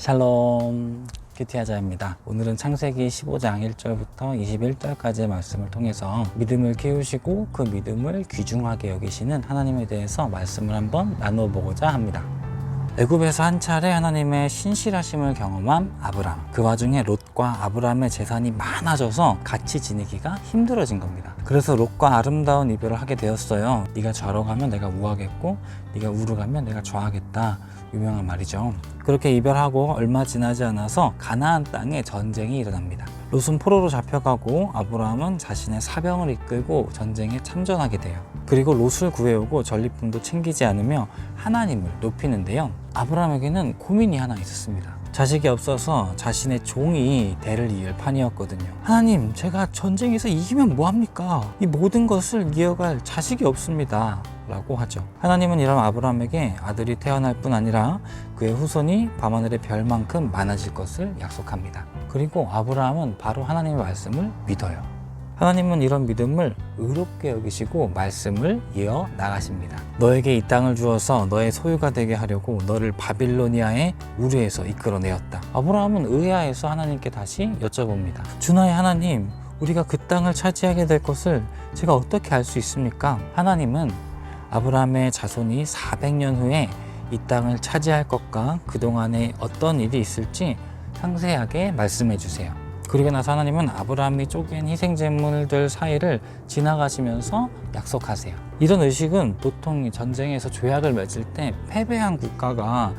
샬롬 큐티하자입니다. 오늘은 창세기 15장 1절부터 21절까지의 말씀을 통해서 믿음을 키우시고 그 믿음을 귀중하게 여기시는 하나님에 대해서 말씀을 한번 나눠보고자 합니다. 애굽에서 한 차례 하나님의 신실하심을 경험한 아브람. 그 와중에 롯과 아브람의 재산이 많아져서 같이 지내기가 힘들어진 겁니다. 그래서 롯과 아름다운 이별을 하게 되었어요. 네가 좌로 가면 내가 우하겠고 네가 우로 가면 내가 좌하겠다. 유명한 말이죠. 그렇게 이별하고 얼마 지나지 않아서 가나안 땅에 전쟁이 일어납니다. 롯은 포로로 잡혀가고 아브라함은 자신의 사병을 이끌고 전쟁에 참전하게 돼요. 그리고 롯을 구해오고 전리품도 챙기지 않으며 하나님을 높이는데요. 아브라함에게는 고민이 하나 있었습니다. 자식이 없어서 자신의 종이 대를 이을 판이었거든요. 하나님, 제가 전쟁에서 이기면 뭐합니까? 이 모든 것을 이어갈 자식이 없습니다. 라고 하죠. 하나님은 이런 아브라함에게 아들이 태어날 뿐 아니라 그의 후손이 밤하늘의 별만큼 많아질 것을 약속합니다. 그리고 아브라함은 바로 하나님의 말씀을 믿어요. 하나님은 이런 믿음을 의롭게 여기시고 말씀을 이어 나가십니다. 너에게 이 땅을 주어서 너의 소유가 되게 하려고 너를 바빌로니아의 우르에서 이끌어내었다. 아브라함은 의아해서 하나님께 다시 여쭤봅니다. 주나의 하나님, 우리가 그 땅을 차지하게 될 것을 제가 어떻게 알 수 있습니까? 하나님은 아브라함의 자손이 400년 후에 이 땅을 차지할 것과 그동안에 어떤 일이 있을지 상세하게 말씀해 주세요. 그리고 나서 하나님은 아브라함이 쪼갠 희생 제물들 사이를 지나가시면서 약속하세요. 이런 의식은 보통 전쟁에서 조약을 맺을 때 패배한 국가가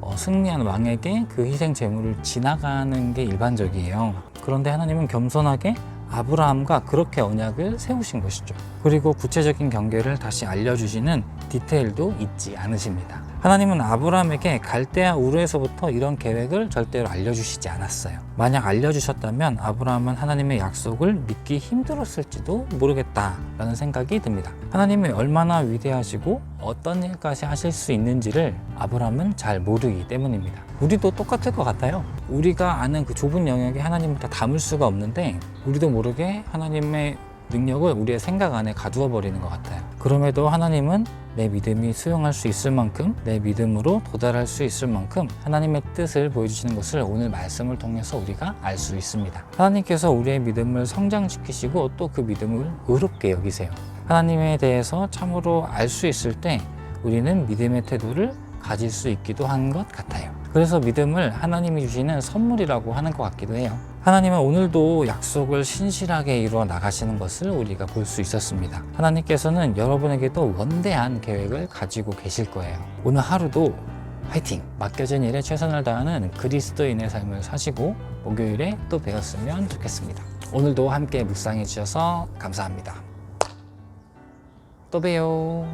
어, 승리한 왕에게 그 희생 제물을 지나가는 게 일반적이에요. 그런데 하나님은 겸손하게 아브라함과 그렇게 언약을 세우신 것이죠. 그리고 구체적인 경계를 다시 알려주시는 디테일도 잊지 않으십니다. 하나님은 아브라함에게 갈대아 우르에서부터 이런 계획을 절대로 알려주시지 않았어요. 만약 알려주셨다면 아브라함은 하나님의 약속을 믿기 힘들었을지도 모르겠다라는 생각이 듭니다. 하나님이 얼마나 위대하시고 어떤 일까지 하실 수 있는지를 아브라함은 잘 모르기 때문입니다. 우리도 똑같을 것 같아요. 우리가 아는 그 좁은 영역에 하나님을 다 담을 수가 없는데 우리도 모르게 하나님의 능력을 우리의 생각 안에 가두어 버리는 것 같아요. 그럼에도 하나님은 내 믿음이 수용할 수 있을 만큼 내 믿음으로 도달할 수 있을 만큼 하나님의 뜻을 보여주시는 것을 오늘 말씀을 통해서 우리가 알 수 있습니다. 하나님께서 우리의 믿음을 성장시키시고 또 그 믿음을 의롭게 여기세요. 하나님에 대해서 참으로 알 수 있을 때 우리는 믿음의 태도를 가질 수 있기도 한 것 같아요. 그래서 믿음을 하나님이 주시는 선물이라고 하는 것 같기도 해요. 하나님은 오늘도 약속을 신실하게 이루어 나가시는 것을 우리가 볼 수 있었습니다. 하나님께서는 여러분에게도 원대한 계획을 가지고 계실 거예요. 오늘 하루도 화이팅! 맡겨진 일에 최선을 다하는 그리스도인의 삶을 사시고 목요일에 또 뵈었으면 좋겠습니다. 오늘도 함께 묵상해 주셔서 감사합니다. 또 봬요.